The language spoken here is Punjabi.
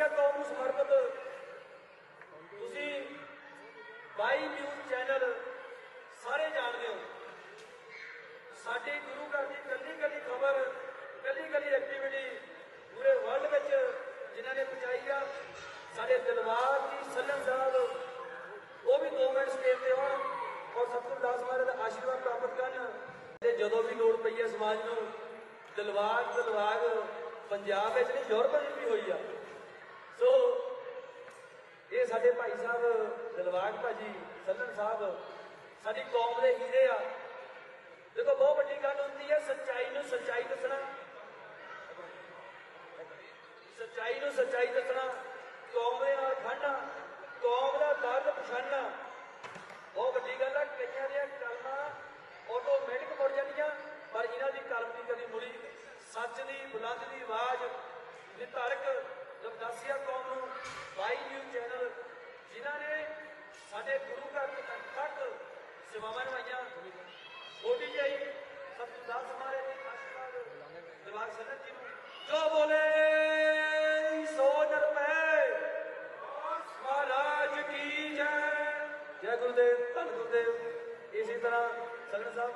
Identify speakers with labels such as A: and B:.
A: ਗੰਡਾਸੀਆ ਕੌਮ ਨੂੰ ਸਮਰਪਿਤ। ਤੁਸੀਂ ਬਾਈ ਨਿਊਜ਼ ਚੈਨਲ ਸਾਰੇ ਜਾਣਦੇ ਹੋ। ਸਾਡੇ ਗੁਰੂ ਘਰ ਦੀ ਕੱਲੀ ਕੱਲੀ ਖਬਰ, ਕੱਲੀ ਕੱਲੀ ਐਕਟੀਵਿਟੀ ਪੂਰੇ ਵਰਲਡ ਵਿੱਚ ਜਿਨ੍ਹਾਂ ਨੇ ਪਹੁੰਚਾਈ ਆ, ਸਾਡੇ ਦਿਲਵਾਰ ਜੀ ਸੱਲਮ ਸਾਹਿਬ, ਉਹ ਵੀ 2 ਮਿੰਟ ਸਟੇਜ ਤੇ ਹੋਣ ਔਰ ਸਤਿਗੁਰ ਦਾਸ ਮਹਾਰਾਜ ਦਾ ਆਸ਼ੀਰਵਾਦ ਪ੍ਰਾਪਤ ਕਰਨ। ਤੇ ਜਦੋਂ ਵੀ ਲੋੜ ਪਈ ਹੈ ਸਮਾਜ ਨੂੰ ਦਿਲਵਾਰ ਦਿਲਵਾਗ ਪੰਜਾਬ ਵਿੱਚ ਨਹੀਂ, ਯੂਰਪ ਵਿੱਚ ਵੀ ਸਾਡੇ ਭਾਈ ਸਾਹਿਬ ਦਿਲਵਾਗ ਭਾਜੀ ਸੱਲਣ ਸਾਹਿਬ, ਸਾਡੀ ਕੌਮ ਦੇ ਹੀਰੇ ਆ। ਦੇਖੋ, ਬਹੁਤ ਵੱਡੀ ਗੱਲ ਹੁੰਦੀ ਹੈ, ਸੱਚਾਈ ਨੂੰ ਸੱਚਾਈ ਦੱਸਣਾ। ਸੱਚਾਈ ਨੂੰ ਸੱਚਾਈ ਦੱਸਣਾ, ਕੌਮ ਦੇ ਨਾਲ ਖੜਨਾ, ਕੌਮ ਦਾ ਦਰਦ ਪਛਾਣਨਾ। ਬਹੁਤ ਵੱਡੀ ਗੱਲ ਆ, ਕਈਆਂ ਦੀਆਂ ਕਲਮਾਂ ਆਟੋਮੈਟਿਕ ਮੁੜ ਜਾਂਦੀਆਂ, ਪਰ ਇਹਨਾਂ ਦੀ ਕਲਮ ਦੀ ਕਦੀ ਮੁੜੀ ਸੱਚ ਦੀ, ਬੁਲੰਦ ਦੀ ਆਵਾਜ਼ ਨਿਧੜਕ ਜਬਦਾਸੀਆ ਕੌਮ ਨੂੰ ਬਾਈ ਨਿਊਜ਼ ਸਾਡੇ ਗੁਰੂ ਘਰ ਤੱਕ ਸੇਵਾਵਾਂ ਨਿਭਾਈਆਂ। ਮੋਦੀ ਜੀ ਆਈ ਸਤਿਗੁਰੂ ਦਾਸ ਹਮਾਰੇ ਦੀ ਆਸ਼ੀਰਵਾਦ ਦਿਵਾਗ ਸਦਰ ਜੀ ਨੂੰ ਜੋ ਬੋਲੇ, ਸੋ ਨਰਮੈ ਮਹਾਰਾਜ ਕੀ ਜੈ। ਜੈ ਗੁਰਦੇਵ, ਧੰਨ ਗੁਰਦੇਵ। ਇਸੇ ਤਰ੍ਹਾਂ ਸਗਨ ਸਾਹਿਬ